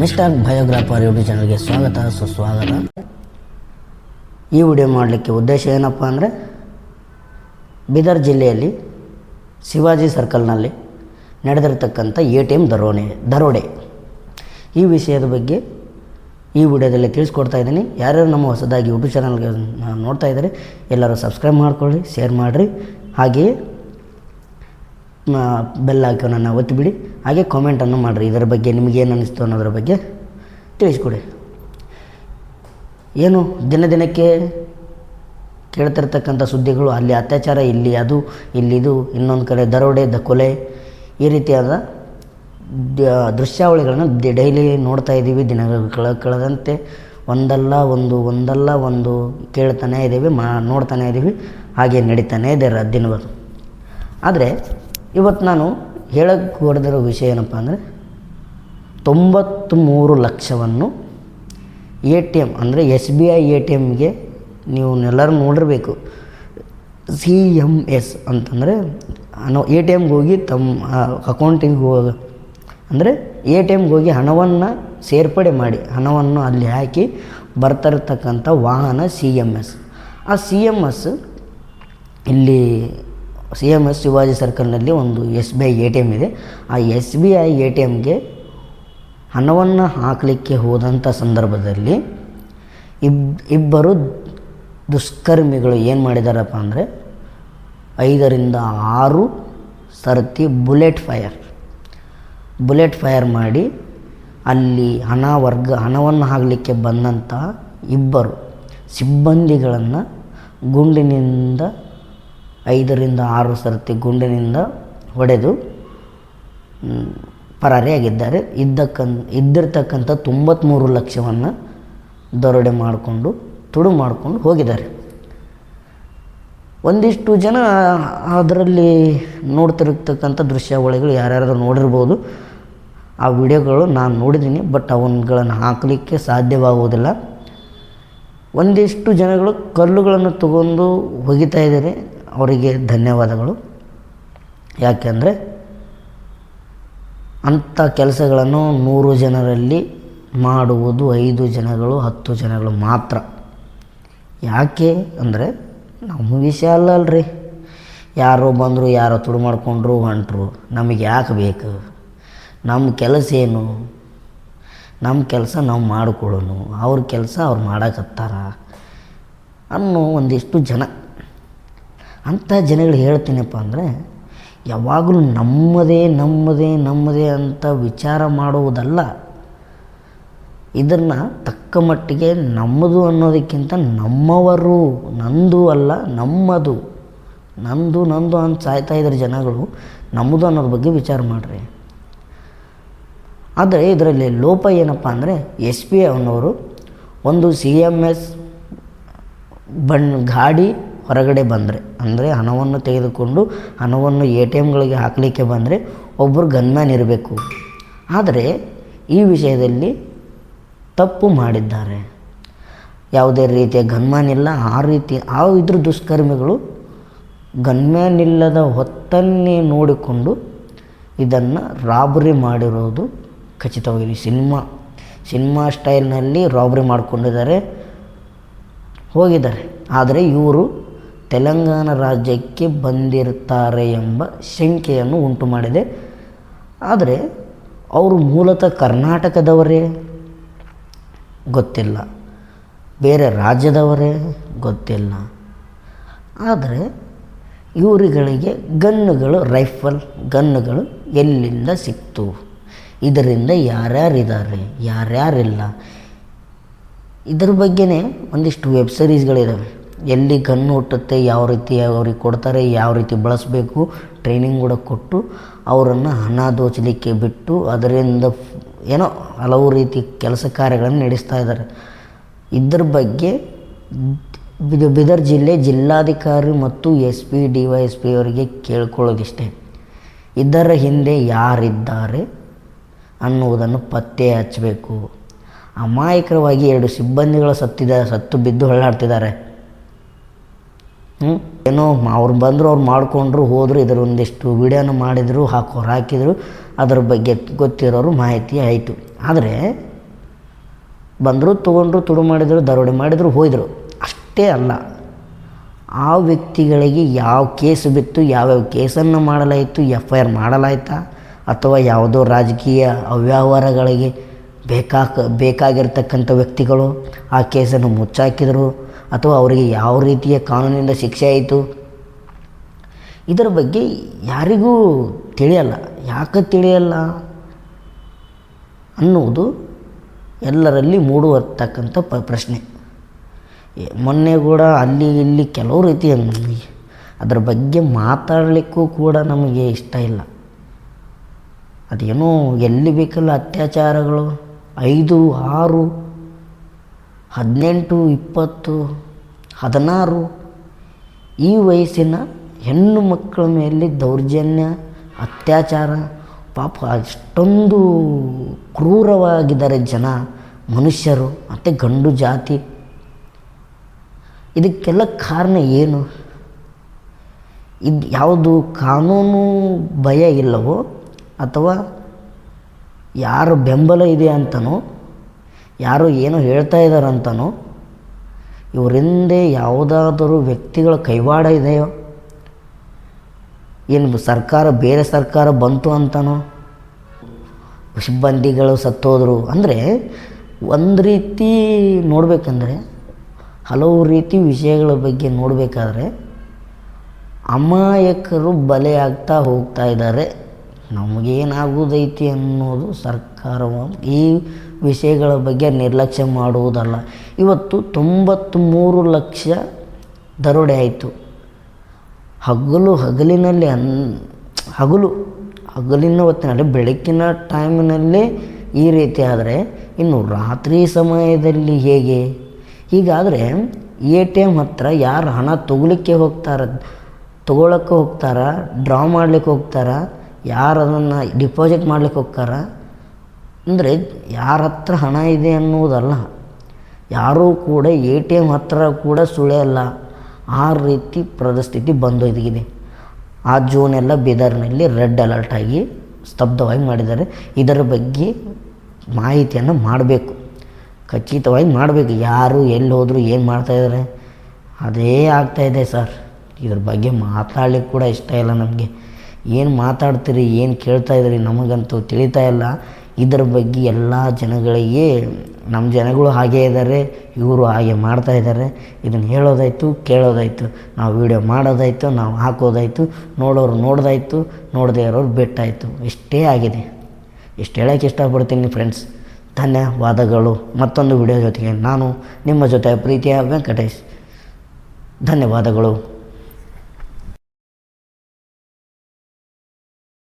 Mister ಬಯೋಗ್ರಾಫರ್ YouTube ಚಾನಲ್ಗೆ ಸ್ವಾಗತ, ಸುಸ್ವಾಗತ. ಈ ವಿಡಿಯೋ ಮಾಡಲಿಕ್ಕೆ ಉದ್ದೇಶ ಏನಪ್ಪ ಅಂದರೆ, ಬೀದರ್ ಜಿಲ್ಲೆಯಲ್ಲಿ ಶಿವಾಜಿ ಸರ್ಕಲ್ನಲ್ಲಿ ನಡೆದಿರ್ತಕ್ಕಂಥ ಎ ಟಿ ಎಂ ದರೋಣೆ, ದರೋಡೆ. ಈ ವಿಷಯದ ಬಗ್ಗೆ ಈ ವಿಡಿಯೋದಲ್ಲಿ ತಿಳಿಸ್ಕೊಡ್ತಾ ಇದ್ದೀನಿ. ಯಾರ್ಯಾರು ನಮ್ಮ ಹೊಸದಾಗಿ ಯೂಟ್ಯೂಬ್ ಚಾನಲ್ಗೆ ನೋಡ್ತಾ ಇದ್ದಾರೆ, ಎಲ್ಲರೂ ಸಬ್ಸ್ಕ್ರೈಬ್ ಮಾಡ್ಕೊಳ್ಳಿ, ಶೇರ್ ಮಾಡಿರಿ. ಹಾಗೆಯೇ ಬೆಲ್ ಹಾಕೋನನ್ನು ಒತ್ತಿಬಿಡಿ. ಹಾಗೆ ಕಾಮೆಂಟನ್ನು ಮಾಡಿರಿ. ಇದರ ಬಗ್ಗೆ ನಿಮಗೇನು ಅನ್ನಿಸ್ತು ಅನ್ನೋದ್ರ ಬಗ್ಗೆ ತಿಳಿಸ್ಕೊಡಿ. ಏನು, ದಿನ ದಿನಕ್ಕೆ ಕೇಳ್ತಿರ್ತಕ್ಕಂಥ ಸುದ್ದಿಗಳು, ಅಲ್ಲಿ ಅತ್ಯಾಚಾರ, ಇಲ್ಲಿ ಅದು ಇಲ್ಲಿದು ಇನ್ನೊಂದು ಕಡೆ ದರೋಡೆ, ದ ಕೊಲೆ, ಈ ರೀತಿಯಾದ ದೃಶ್ಯಾವಳಿಗಳನ್ನು ಡೈಲಿ ನೋಡ್ತಾ ಇದ್ದೀವಿ, ದಿನಗಳು ಕಳ, ಕಳೆದಂತೆ ಒಂದಲ್ಲ ಒಂದು ಒಂದಲ್ಲ ಒಂದು ಕೇಳ್ತಾನೇ ಇದ್ದೀವಿ, ಮಾ, ನೋಡ್ತಾನೇ ಇದ್ದೀವಿ, ಹಾಗೆ ನಡೀತಾನೆ ಇದೆ ದಿನಗಳು. ಆದರೆ ಇವತ್ತು ನಾನು ಹೇಳಕ್ಕೆ ಹೊಡೆದಿರೋ ವಿಷಯ ಏನಪ್ಪ ಅಂದರೆ ತೊಂಬತ್ತ್ಮೂರು ಲಕ್ಷವನ್ನು ಎ ಟಿ ಎಂ ಅಂದರೆ S B I A T ಎಮ್ಗೆ ನೀವು ಎಲ್ಲರೂ ನೋಡಿರಬೇಕು. ಸಿ ಎಂ ಎಸ್ ಅಂತಂದರೆ ನಾವು ಎ ಟಿ ಎಮ್ಗೆ ಹೋಗಿ ತಮ್ಮ ಅಕೌಂಟಿಗೆ ಹೋಗ ಅಂದರೆ ಎ ಟಿ ಎಮ್ಗೆ ಹೋಗಿ ಹಣವನ್ನು ಸೇರ್ಪಡೆ ಮಾಡಿ, ಹಣವನ್ನು ಅಲ್ಲಿ ಹಾಕಿ ಬರ್ತಿರ್ತಕ್ಕಂಥ ವಾಹನ ಸಿ ಎಂ ಎಸ್. ಆ ಸಿ ಎಂ ಎಸ್ ಇಲ್ಲಿ ಸಿ ಎಂ ಎಸ್ ಶಿವಾಜಿ ಸರ್ಕಲ್ನಲ್ಲಿ ಒಂದು S B I A T M ಇದೆ. ಆ S B I A T ಎಮ್ಗೆ ಹಣವನ್ನು ಹಾಕಲಿಕ್ಕೆ ಹೋದಂಥ ಸಂದರ್ಭದಲ್ಲಿ ಇಬ್, ಇಬ್ಬರು ದುಷ್ಕರ್ಮಿಗಳು ಏನು ಮಾಡಿದಾರಪ್ಪ ಅಂದರೆ ಐದರಿಂದ ಆರು ಸರ್ತಿ ಬುಲೆಟ್ ಫೈರ್. ಬುಲೆಟ್ ಫೈರ್ ಮಾಡಿ ಅಲ್ಲಿ ಹಣ ವರ್ಗ, ಹಣವನ್ನು ಹಾಕಲಿಕ್ಕೆ ಬಂದಂತಹ ಇಬ್ಬರು ಸಿಬ್ಬಂದಿಗಳನ್ನು ಗುಂಡಿನಿಂದ ಐದರಿಂದ ಆರು ಸರ್ತಿ ಗುಂಡಿನಿಂದ ಹೊಡೆದು ಪರಾರಿಯಾಗಿದ್ದಾರೆ ಇದ್ದಕ್ಕನ್ ಇದ್ದಿರ್ತಕ್ಕಂಥ ತೊಂಬತ್ತ್ಮೂರು ಲಕ್ಷವನ್ನು ದರೋಡೆ ಮಾಡಿಕೊಂಡು, ತುಡು ಮಾಡಿಕೊಂಡು ಹೋಗಿದ್ದಾರೆ. ಒಂದಿಷ್ಟು ಜನ ಅದರಲ್ಲಿ ನೋಡ್ತಿರ್ತಕ್ಕಂಥ ದೃಶ್ಯಾವಳಿಗಳು ಯಾರ್ಯಾರು ನೋಡಿರ್ಬೋದು. ಆ ವಿಡಿಯೋಗಳು ನಾನು ನೋಡಿದ್ದೀನಿ, ಬಟ್ ಅವನ್ಗಳನ್ನು ಹಾಕಲಿಕ್ಕೆ ಸಾಧ್ಯವಾಗುವುದಿಲ್ಲ. ಒಂದಿಷ್ಟು ಜನಗಳು ಕಲ್ಲುಗಳನ್ನು ತಗೊಂಡು ಒಗಿತಾ ಇದ್ದಾರೆ. ಅವರಿಗೆ ಧನ್ಯವಾದಗಳು. ಯಾಕೆಂದರೆ ಅಂಥ ಕೆಲಸಗಳನ್ನು ನೂರು ಜನರಲ್ಲಿ ಮಾಡುವುದು ಐದು ಜನಗಳು, ಹತ್ತು ಜನಗಳು ಮಾತ್ರ. ಯಾಕೆ ಅಂದರೆ ನಮ್ಮ ವಿಷಯ ಅಲ್ಲ ಅಲ್ರಿ ಯಾರೋ ಬಂದರು, ಯಾರೋ ತುಡು ಮಾಡಿಕೊಂಡ್ರು, ಹೊಂಟರು. ನಮಗೆ ಯಾಕೆ ಬೇಕು? ನಮ್ಮ ಕೆಲಸ ಏನು? ನಮ್ಮ ಕೆಲಸ ನಾವು ಮಾಡಿಕೊಳ್ಳೋನು. ಅವ್ರ ಕೆಲಸ ಅವ್ರು ಮಾಡಕತ್ತಾರ ಅನ್ನೋ ಒಂದಿಷ್ಟು ಜನ. ಅಂಥ ಜನಗಳು ಹೇಳ್ತೀನಪ್ಪ ಅಂದರೆ, ಯಾವಾಗಲೂ ನಮ್ಮದೇ ನಮ್ಮದೇ ನಮ್ಮದೇ ಅಂತ ವಿಚಾರ ಮಾಡುವುದಲ್ಲ. ಇದನ್ನು ತಕ್ಕ ಮಟ್ಟಿಗೆ ನಮ್ಮದು ಅನ್ನೋದಕ್ಕಿಂತ ನಮ್ಮವರು, ನಂದು ಅಲ್ಲ, ನಮ್ಮದು. ನಂದು ನಂದು ಅಂತ ಸಾಯ್ತಾ ಇದ್ದಾರೆ ಜನಗಳು ನಮ್ಮದು ಅನ್ನೋದ್ರ ಬಗ್ಗೆ ವಿಚಾರ ಮಾಡಿರಿ. ಆದರೆ ಇದರಲ್ಲಿ ಲೋಪ ಏನಪ್ಪ ಅಂದರೆ, ಎಸ್ ಪಿ ಅವನವರು ಒಂದು ಸಿ ಎಂ ಎಸ್ ಬಣ್ಣ ಗಾಡಿ ಹೊರಗಡೆ ಬಂದರೆ, ಅಂದರೆ ಹಣವನ್ನು ತೆಗೆದುಕೊಂಡು ಹಣವನ್ನು ಎ ಟಿ ಎಮ್ಗಳಿಗೆ ಹಾಕಲಿಕ್ಕೆ ಬಂದರೆ ಒಬ್ಬರು ಗನ್ಮ್ಯಾನ್ ಇರಬೇಕು. ಆದರೆ ಈ ವಿಷಯದಲ್ಲಿ ತಪ್ಪು ಮಾಡಿದ್ದಾರೆ. ಯಾವುದೇ ರೀತಿಯ ಗನ್ಮ್ಯಾನ್ ಇಲ್ಲ, ಆ ರೀತಿ, ಆ ಇದ್ರ ದುಷ್ಕರ್ಮಿಗಳು ಗನ್ಮ್ಯಾನ್ ಇಲ್ಲದ ಹೊತ್ತನ್ನೇ ನೋಡಿಕೊಂಡು ಇದನ್ನು ರಾಬರಿ ಮಾಡಿರೋದು ಖಚಿತವಾಗಿದೆ ಸಿನಿಮಾ. ಸಿನಿಮಾ ಸ್ಟೈಲ್ನಲ್ಲಿ ರಾಬರಿ ಮಾಡಿಕೊಂಡಿದ್ದಾರೆ, ಹೋಗಿದ್ದಾರೆ. ಆದರೆ ಇವರು ತೆಲಂಗಾಣ ರಾಜ್ಯಕ್ಕೆ ಬಂದಿರ್ತಾರೆ ಎಂಬ ಶಂಕೆಯನ್ನು ಉಂಟು ಮಾಡಿದೆ. ಆದರೆ ಅವರು ಮೂಲತಃ ಕರ್ನಾಟಕದವರೇ? ಗೊತ್ತಿಲ್ಲ. ಬೇರೆ ರಾಜ್ಯದವರೇ? ಗೊತ್ತಿಲ್ಲ. ಆದರೆ ಇವರುಗಳಿಗೆ ಗನ್ನುಗಳು, ರೈಫಲ್ ಗನ್ನುಗಳು ಎಲ್ಲಿಂದ ಸಿಕ್ತು? ಇದರಿಂದ ಯಾರ್ಯಾರಿದ್ದಾರೆ? ಯಾರ್ಯಾರಿಲ್ಲ? ಇದ್ರ ಬಗ್ಗೆನೇ ಒಂದಿಷ್ಟು ವೆಬ್ ಸೀರೀಸ್ಗಳಿದ್ದಾವೆ ಎಲ್ಲಿ ಗನ್ನು ಹುಟ್ಟುತ್ತೆ, ಯಾವ ರೀತಿ ಅವ್ರಿಗೆ ಕೊಡ್ತಾರೆ, ಯಾವ ರೀತಿ ಬಳಸಬೇಕು ಟ್ರೈನಿಂಗ್ ಕೂಡ ಕೊಟ್ಟು ಅವರನ್ನು ಹಣ ದೋಚಲಿಕ್ಕೆ ಬಿಟ್ಟು ಅದರಿಂದ ಏನೋ ಹಲವು ರೀತಿ ಕೆಲಸ ಕಾರ್ಯಗಳನ್ನು ನಡೆಸ್ತಾ ಇದ್ದಾರೆ. ಇದ್ರ ಬಗ್ಗೆ ಬಿದ- ಬೀದರ್ ಜಿಲ್ಲೆ ಜಿಲ್ಲಾಧಿಕಾರಿ ಮತ್ತು S P D Y S P ಅವರಿಗೆ ಕೇಳ್ಕೊಳ್ಳೋದಿಷ್ಟೇ. ಇದರ ಹಿಂದೆ ಯಾರಿದ್ದಾರೆ ಅನ್ನುವುದನ್ನು ಪತ್ತೆ ಹಚ್ಚಬೇಕು. ಅಮಾಯಕರವಾಗಿ ಎರಡು ಸಿಬ್ಬಂದಿಗಳು ಸತ್ತಿದ, ಸತ್ತು ಬಿದ್ದು ಹೊಳ್ಳಾಡ್ತಿದ್ದಾರೆ ಏನೋ ಅವ್ರು ಬಂದರು, ಅವ್ರು ಮಾಡಿಕೊಂಡ್ರು, ಹೋದರು ಇದರ ಒಂದಿಷ್ಟು ವಿಡಿಯೋನ ಮಾಡಿದರು ಹಾಕೋರು ಹಾಕಿದರು, ಅದ್ರ ಬಗ್ಗೆ ಗೊತ್ತಿರೋರು ಮಾಹಿತಿ ಆಯಿತು. ಆದರೆ, ಬಂದರು, ತೊಗೊಂಡ್ರು, ತುಡು ಮಾಡಿದರು, ದರೋಡೆ ಮಾಡಿದರು, ಹೋಯ್ದರು. ಅಷ್ಟೇ ಅಲ್ಲ. ಆ ವ್ಯಕ್ತಿಗಳಿಗೆ ಯಾವ ಕೇಸ್ ಬಿತ್ತು, ಯಾವ್ಯಾವ ಕೇಸನ್ನು ಮಾಡಲಾಯಿತು ಎಫ್ ಐ ಆರ್ ಮಾಡಲಾಯ್ತಾ, ಅಥವಾ ಯಾವುದೋ ರಾಜಕೀಯ ಅವ್ಯವಹಾರಗಳಿಗೆ ಬೇಕಾಕ ಬೇಕಾಗಿರ್ತಕ್ಕಂಥ ವ್ಯಕ್ತಿಗಳು ಆ ಕೇಸನ್ನು ಮುಚ್ಚಾಕಿದರು ಅಥವಾ ಅವರಿಗೆ ಯಾವ ರೀತಿಯ ಕಾನೂನಿಂದ ಶಿಕ್ಷೆ ಆಯಿತು? ಇದರ ಬಗ್ಗೆ ಯಾರಿಗೂ ತಿಳಿಯಲ್ಲ. ಯಾಕೆ ತಿಳಿಯಲ್ಲ? ಅನ್ನುವುದು ಎಲ್ಲರಲ್ಲಿ ಮೂಡುವರ್ತಕ್ಕಂಥ ಪ, ಪ್ರಶ್ನೆ. ಮೊನ್ನೆ ಕೂಡ ಅಲ್ಲಿ ಇಲ್ಲಿ ಕೆಲವು ರೀತಿ ಅದರ ಬಗ್ಗೆ ಮಾತಾಡಲಿಕ್ಕೂ ಕೂಡ ನಮಗೆ ಇಷ್ಟ ಇಲ್ಲ. ಅದೇನೋ ಎಲ್ಲಿ ಬೇಕಲ್ಲ ಅತ್ಯಾಚಾರಗಳು? ಐದು, ಆರು ಹದಿನೆಂಟು, ಇಪ್ಪತ್ತು, ಹದಿನಾರು, ಈ ವಯಸ್ಸಿನ ಹೆಣ್ಣು ಮಕ್ಕಳ ಮೇಲೆ ದೌರ್ಜನ್ಯ, ಅತ್ಯಾಚಾರ, ಪಾಪ ಅಷ್ಟೊಂದು ಕ್ರೂರವಾಗಿದ್ದಾರೆ ಜನ, ಮನುಷ್ಯರು, ಮತ್ತು ಗಂಡು ಜಾತಿ. ಇದಕ್ಕೆಲ್ಲ ಕಾರಣ ಏನು? ಇದು ಯಾವುದು ಕಾನೂನು ಭಯ ಇಲ್ಲವೋ ಅಥವಾ ಯಾರ ಬೆಂಬಲ ಇದೆ ಅಂತನೋ ಯಾರು ಏನು ಹೇಳ್ತಾ ಇದ್ದಾರಂತನೋ, ಇವರಿಂದೆ ಯಾವುದಾದರೂ ವ್ಯಕ್ತಿಗಳ ಕೈವಾಡ ಇದೆಯೋ? ಏನು ಸರ್ಕಾರ, ಬೇರೆ ಸರ್ಕಾರ ಬಂತು ಅಂತನೋ? ಸಿಬ್ಬಂದಿಗಳು ಸತ್ತೋದ್ರು. ಅಂದರೆ ಒಂದು ರೀತಿ ನೋಡಬೇಕಂದ್ರೆ, ಹಲವು ರೀತಿ ವಿಷಯಗಳ ಬಗ್ಗೆ ನೋಡಬೇಕಾದ್ರೆ, ಅಮಾಯಕರು ಬಲೆಯಾಗ್ತಾ ಹೋಗ್ತಾ ಇದ್ದಾರೆ. ನಮಗೇನಾಗೋದೈತಿ ಅನ್ನೋದು ಸರ್ಕಾರ ಈ ವಿಷಯಗಳ ಬಗ್ಗೆ ನಿರ್ಲಕ್ಷ್ಯ ಮಾಡುವುದಲ್ಲ. ಇವತ್ತು ತೊಂಬತ್ತ್ಮೂರು ಲಕ್ಷ ದರೋಡೆ ಆಯಿತು. ಹಗಲು ಹಗಲಿನಲ್ಲಿ ಅನ್, ಹಗಲು ಹಗಲಿನ ಹೊತ್ತಿನಲ್ಲಿ ಬೆಳಕಿನ ಟೈಮಿನಲ್ಲೇ ಈ ರೀತಿ ಆದರೆ ಇನ್ನು ರಾತ್ರಿ ಸಮಯದಲ್ಲಿ ಹೇಗೆ? ಹೀಗಾದರೆ ಎ ಟಿ ಎಂ ಹತ್ರ ಯಾರು ಹಣ ತೊಗೊಲಿಕ್ಕೆ ಹೋಗ್ತಾರ, ತೊಗೊಳಕ್ಕೆ ಹೋಗ್ತಾರ, ಡ್ರಾ ಮಾಡ್ಲಿಕ್ಕೆ ಹೋಗ್ತಾರ, ಯಾರು ಅದನ್ನು ಡಿಪಾಸಿಟ್ ಮಾಡ್ಲಿಕ್ಕೆ ಹೋಗ್ತಾರ? ಅಂದರೆ ಯಾರ ಹತ್ರ ಹಣ ಇದೆ ಅನ್ನುವುದಲ್ಲ ಯಾರೂ ಕೂಡ ಎ ಟಿ ಎಂ ಹತ್ರ ಕೂಡ ಸುಳಿಯಲ್ಲ. ಆ ರೀತಿ ಪರಿಸ್ಥಿತಿ ಬಂದೊದಗಿದೆ ಆ ಜೋನ್ ಎಲ್ಲ ಬೀದರ್ನಲ್ಲಿ ರೆಡ್ ಅಲರ್ಟ್ ಆಗಿ ಸ್ತಬ್ಧವಾಗಿ ಮಾಡಿದ್ದಾರೆ. ಇದರ ಬಗ್ಗೆ ಮಾಹಿತಿಯನ್ನು ಮಾಡಬೇಕು. ಖಚಿತವಾಗಿ ಮಾಡಬೇಕು. ಯಾರು ಎಲ್ಲಿ ಹೋದರೂ ಏನು ಮಾಡ್ತಾಯಿದ್ದಾರೆ ಅದೇ ಆಗ್ತಾಯಿದೆ ಸರ್. ಇದ್ರ ಬಗ್ಗೆ ಮಾತಾಡ್ಲಿಕ್ಕೆ ಕೂಡ ಇಷ್ಟ ಇಲ್ಲ ನಮಗೆ. ಏನು ಮಾತಾಡ್ತೀರಿ? ಏನು ಕೇಳ್ತಾ ಇದ್ದೀರಿ ನಮಗಂತೂ ತಿಳಿತಾ ಇಲ್ಲ. ಇದರ ಬಗ್ಗೆ ಎಲ್ಲ ಜನಗಳಿಗೆ, ನಮ್ಮ ಜನಗಳು ಹಾಗೇ ಇದ್ದಾರೆ, ಇವರು ಹಾಗೆ ಮಾಡ್ತಾ ಇದ್ದಾರೆ. ಇದನ್ನು ಹೇಳೋದಾಯಿತು, ಕೇಳೋದಾಯಿತು. ನಾವು ವೀಡಿಯೋ ಮಾಡೋದಾಯಿತು, ನಾವು ಹಾಕೋದಾಯಿತು, ನೋಡೋರು ನೋಡ್ದಾಯಿತು, ನೋಡದೇ ಇರೋರು ಬೆಟ್ಟಾಯಿತು. ಇಷ್ಟೇ ಆಗಿದೆ. ಇಷ್ಟು ಹೇಳೋಕ್ಕೆ ಇಷ್ಟಪಡ್ತೀನಿ ಫ್ರೆಂಡ್ಸ್ ಧನ್ಯವಾದಗಳು. ಮತ್ತೊಂದು ವಿಡಿಯೋ ಜೊತೆಗೆ ನಾನು ನಿಮ್ಮ ಜೊತೆ ಪ್ರೀತಿಯ ವೆಂಕಟೇಶ್. ಧನ್ಯವಾದಗಳು.